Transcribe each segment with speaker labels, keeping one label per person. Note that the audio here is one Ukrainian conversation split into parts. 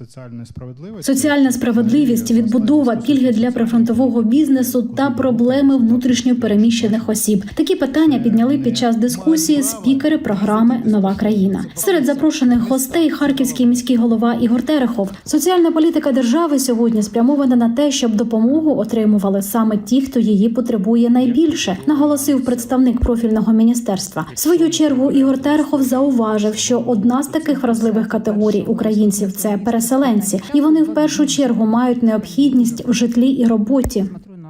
Speaker 1: соціальної справедливості.
Speaker 2: Соціальна справедливість, відбудова, пільги для прифронтового бізнесу та проблеми внутрішньо переміщених осіб. Такі питання підняли під час дискусії спікери програми Нова країна. Серед запрошених гостей харківський міський голова Ігор Терехов. Соціальна політика держави сьогодні спрямована на те, щоб допомогу отримували саме ті, хто її потребує найбільше, наголосив представник профільного міністерства. В свою чергу Ігор Терехов зауважив, що одна з таких вразливих категорій українців це переселенці, і вони в першу чергу мають необхідність в житлі і роботі.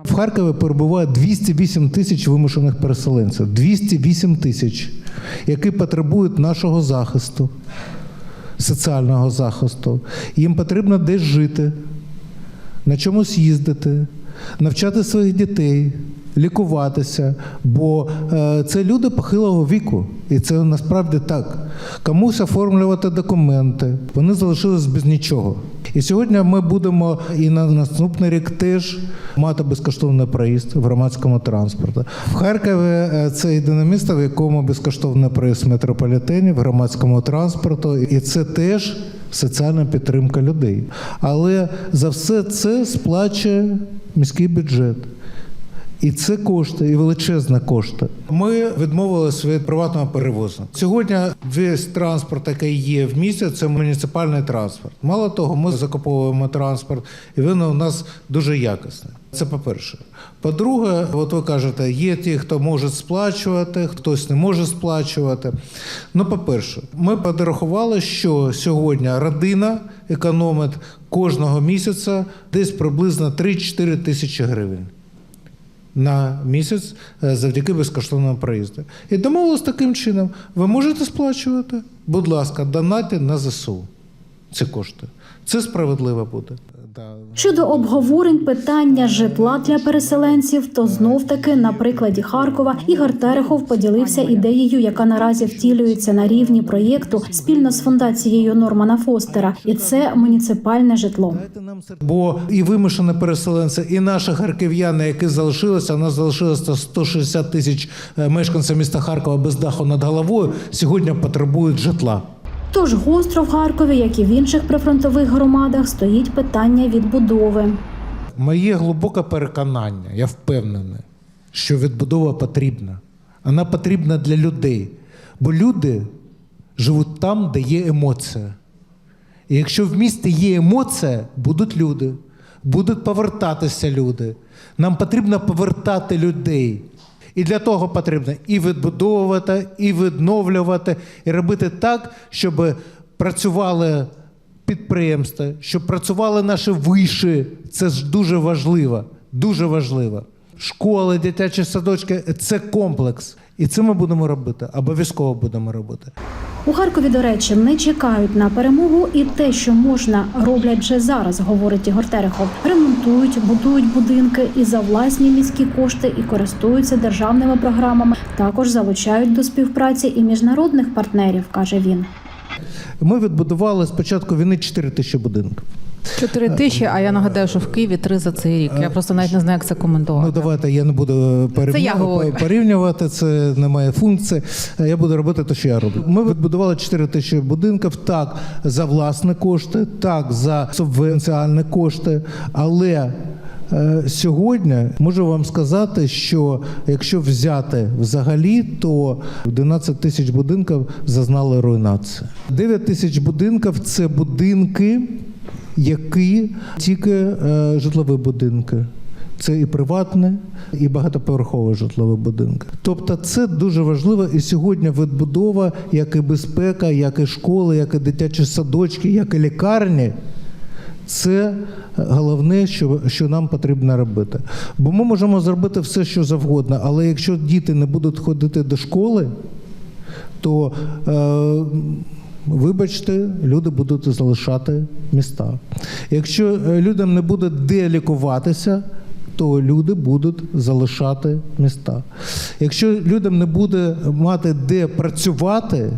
Speaker 3: В Харкові перебуває 208 тисяч вимушених переселенців. 208 тисяч, які потребують нашого захисту, соціального захисту. Їм потрібно десь жити, на чомусь їздити, навчати своїх дітей, лікуватися, бо е, це люди похилого віку, і це насправді так. Комусь оформлювати документи, вони залишились без нічого. І сьогодні ми будемо і на наступний рік теж мати безкоштовний проїзд в громадському транспорті. В Харкові е, це єдине місто, в якому безкоштовний проїзд в метрополітені, в громадському транспорту, і це теж соціальна підтримка людей. Але за все це сплачує міський бюджет. І це кошти, і величезні кошти. Ми відмовилися від приватного перевозу. Сьогодні весь транспорт, який є в місті, це муніципальний транспорт. Мало того, ми закуповуємо транспорт, і він у нас дуже якісний. Це по-перше. По-друге, от ви кажете, є ті, хто може сплачувати, хтось не може сплачувати. Ну, по-перше, ми підрахували, що сьогодні родина економить кожного місяця десь приблизно 3-4 тисячі гривень на місяць е, завдяки безкоштовному проїзду. І домовились таким чином: ви можете сплачувати, будь ласка, донати на ЗСУ ці кошти. Це справедливо буде.
Speaker 2: Щодо обговорень питання житла для переселенців, то знов таки на прикладі Харкова Ігор Терехов поділився ідеєю, яка наразі втілюється на рівні проєкту спільно з фундацією Нормана Фостера, і це муніципальне житло.
Speaker 3: Бо і вимушені переселенці, і наші харків'яни, які залишилися, у нас залишилося 160 тисяч е, мешканців міста Харкова без даху над головою, сьогодні потребують житла.
Speaker 2: Тож гостро в Харкові, як і в інших прифронтових громадах, стоїть питання відбудови.
Speaker 3: Моє глибоке переконання, я впевнений, що відбудова потрібна. Вона потрібна для людей. Бо люди живуть там, де є емоція. І якщо в місті є емоція, будуть люди, будуть повертатися люди. Нам потрібно повертати людей. І для того потрібно і відбудовувати, і відновлювати, і робити так, щоб працювали підприємства, щоб працювали наші виші. Це ж дуже важливо. Дуже важливо. Школи, дитячі садочки це комплекс. І це ми будемо робити. Обов'язково будемо робити.
Speaker 2: У Харкові, до речі, не чекають на перемогу, і те, що можна, роблять вже зараз, говорить Ігор Терехов. Ремонтують, будують будинки і за власні міські кошти, і користуються державними програмами. Також залучають до співпраці і міжнародних партнерів, каже він.
Speaker 3: Ми відбудували з початку війни 4 тисячі будинків.
Speaker 4: Чотири тисячі, а я нагадаю, що в Києві три за цей рік. Я просто навіть не знаю, як це
Speaker 3: Ну давайте я не буду порівня-
Speaker 4: Це я говорю.
Speaker 3: порівнювати, це не моя функція. Я буду робити те, що я роблю. Ми відбудували 4 тисячі будинків, так за власні кошти, так за субвенціальні кошти. Але е, сьогодні можу вам сказати, що якщо взяти взагалі, то 11 тисяч будинків зазнали руйнації. 9 тисяч будинків це будинки, які тільки е, житлові будинки. Це і приватне, і багатоповерхові житлові будинки. Тобто це дуже важливо. І сьогодні відбудова, як і безпека, як і школи, як і дитячі садочки, як і лікарні. Це головне, що, що нам потрібно робити. Бо ми можемо зробити все, що завгодно, але якщо діти не будуть ходити до школи, то е, вибачте, люди будуть залишати міста. Якщо е, людям не буде де лікуватися, то люди будуть залишати міста. Якщо людям не буде мати де працювати,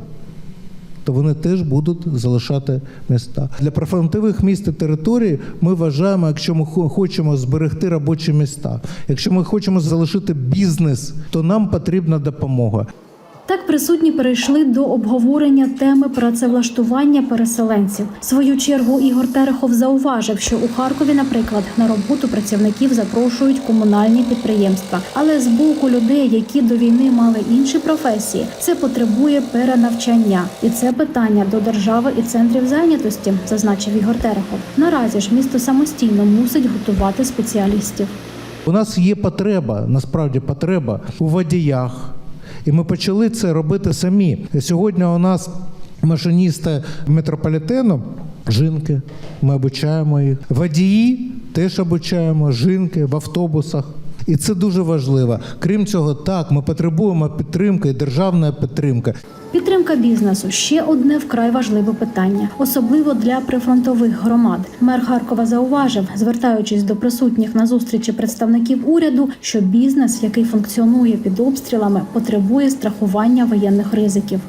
Speaker 3: то вони теж будуть залишати міста. Для прифронтових міст і територій ми вважаємо, якщо ми хо- хочемо зберегти робочі міста, якщо ми хочемо залишити бізнес, то нам потрібна допомога.
Speaker 2: Так присутні перейшли до обговорення теми працевлаштування переселенців. В свою чергу Ігор Терехов зауважив, що у Харкові, наприклад, на роботу працівників запрошують комунальні підприємства. Але з боку людей, які до війни мали інші професії, це потребує перенавчання. І це питання до держави і центрів зайнятості, зазначив Ігор Терехов. Наразі ж місто самостійно мусить готувати спеціалістів.
Speaker 3: У нас є потреба, насправді потреба у водіях. І ми почали це робити самі. Сьогодні у нас машиністи метрополітену, жінки, ми обучаємо їх. Водії теж обучаємо, жінки в автобусах. І це дуже важливо. Крім цього, так, ми потребуємо підтримки і державної підтримки.
Speaker 2: Підтримка бізнесу ще одне вкрай важливе питання, особливо для прифронтових громад. Мер Харкова зауважив, звертаючись до присутніх на зустрічі представників уряду, що бізнес, який функціонує під обстрілами, потребує страхування воєнних ризиків.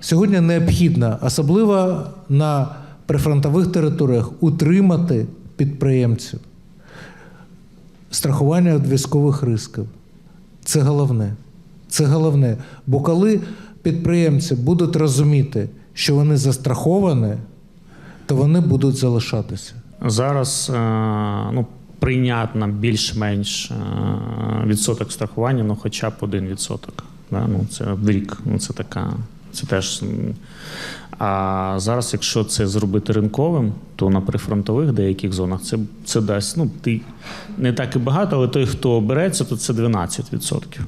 Speaker 3: Сьогодні необхідно, особливо на прифронтових територіях, утримати підприємців. Страхування від військових ризиків. Це головне. Це головне. Бо коли підприємці будуть розуміти, що вони застраховані, то вони будуть залишатися.
Speaker 1: Зараз е, ну, прийнятно більш-менш е, відсоток страхування, ну хоча б один відсоток. Да? Ну, це в рік. Ну, це така. Це теж. А зараз, якщо це зробити ринковим, то на прифронтових деяких зонах це, це дасть. Ну, ти не так і багато, але той, хто береться, то це 12%.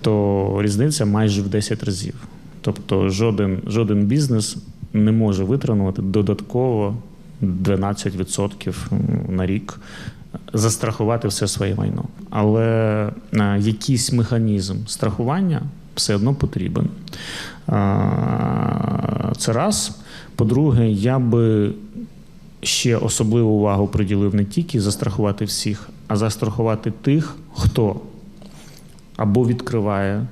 Speaker 1: То різниця майже в 10 разів. Тобто жоден, жоден бізнес не може витримувати додатково 12% на рік застрахувати все своє майно. Але е, якийсь механізм страхування все одно потрібен. Це раз. По-друге, я би ще особливу увагу приділив не тільки застрахувати всіх, а застрахувати тих, хто або відкриває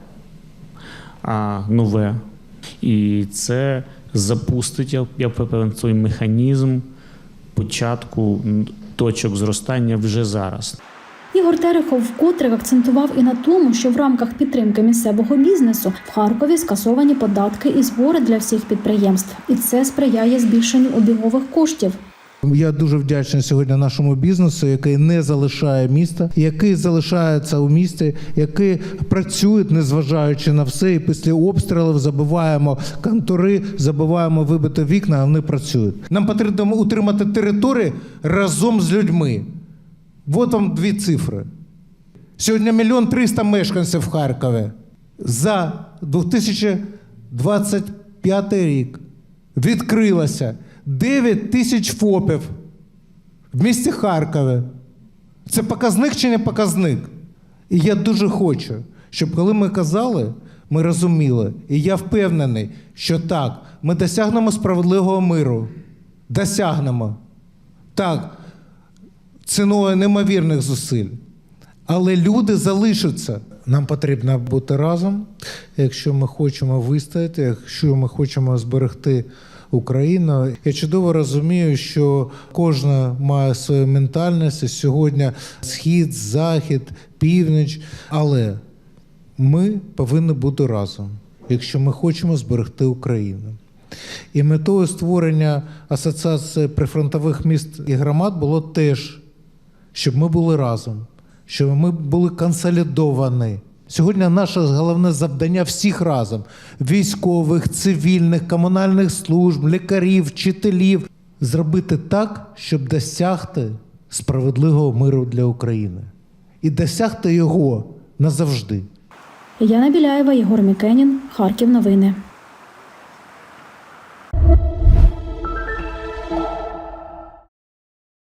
Speaker 1: нове. І це запустить, я, певен, той механізм початку точок зростання вже зараз.
Speaker 2: Ігор Терехов вкотре акцентував і на тому, що в рамках підтримки місцевого бізнесу в Харкові скасовані податки і збори для всіх підприємств, і це сприяє збільшенню обігових коштів.
Speaker 3: Я дуже вдячний сьогодні нашому бізнесу, який не залишає міста, який залишається у місті, який працює, незважаючи на все. І після обстрілів забиваємо контури, забиваємо вибити вікна, а вони працюють. Нам потрібно утримати території разом з людьми. От вам дві цифри. Сьогодні мільйон триста мешканців в Харкові. За 2025 рік відкрилося 9 тисяч ФОПів в місті Харкові. Це показник чи не показник? І я дуже хочу, щоб коли ми казали, ми розуміли. І я впевнений, що так, ми досягнемо справедливого миру. Досягнемо. Так, ціною неймовірних зусиль. Але люди залишаться. Нам потрібно бути разом, якщо ми хочемо вистояти, якщо ми хочемо зберегти Україну. Я чудово розумію, що кожна має свою ментальність. Сьогодні схід, захід, північ. Але ми повинні бути разом, якщо ми хочемо зберегти Україну. І метою створення асоціації прифронтових міст і громад було теж щоб ми були разом, щоб ми були консолідовані. Сьогодні наше головне завдання всіх разом: військових, цивільних, комунальних служб, лікарів, вчителів зробити так, щоб досягти справедливого миру для України і досягти його назавжди.
Speaker 2: Яна Біляєва, Єгор Мікенін, Харків. Новини.